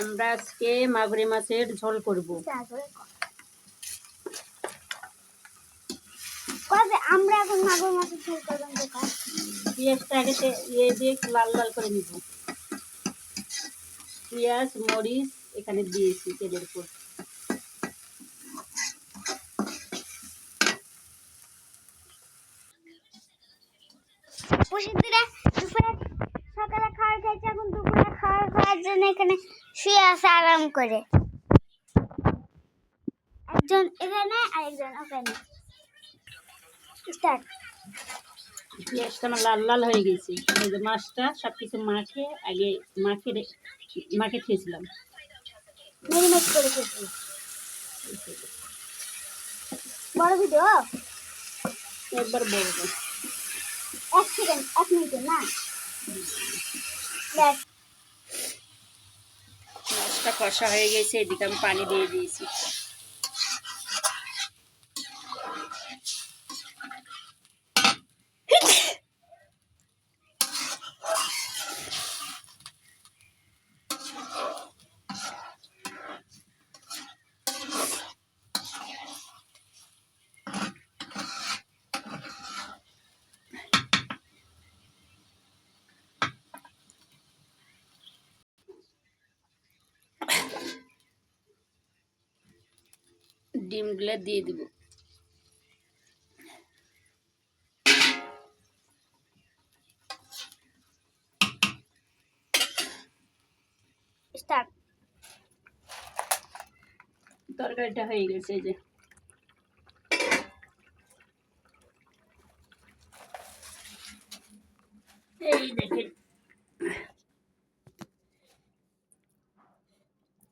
আমরা আজকে মাগুরি মাছের ঝোল করব। কবে? আমরা এখন মাগুর মাছের ঝোল দোকান। পেঁয়াজটা আগে ইয়ে দিয়ে লাল লাল করে নিব। পেঁয়াজ মরিচ এখানে দিয়েছি তেলের উপর। সকালে খাওয়ার খেয়েছে এখন দুপুরে খাওয়ার এখানে শুয়ে আছে আরাম করে। একজন এখানে আর একজন ওখানে। স্টার্ট পেঁয়াজটা আমার লাল লাল হয়ে গেছে। এই যে মাছটা সব কিছু মাখে আগে মাখে মাখে খেয়েছিলাম। করে খেয়েছি। বড় ভিডিও একবার বলব এক সেকেন্ড এক মিনিটে না। কষা হয়ে গেছে এদিকে আমি পানি দিয়ে দিয়েছি। ডিমগুলো দিয়ে দিব। তরকারিটা হয়ে গেছে যে। এই দেখেন।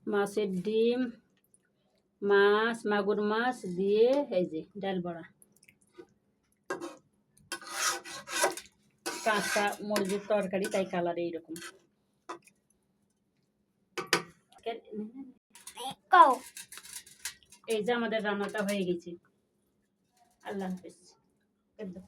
মাছের ডিম। মাছ মাগুর মাছ দিয়ে এই যে ডাল বড়া। কাঁচা মরিচের তরকারি তাই কালার এইরকম এই যে আমাদের রান্নাটা হয়ে গেছে। আল্লাহ হাফেজ। একদম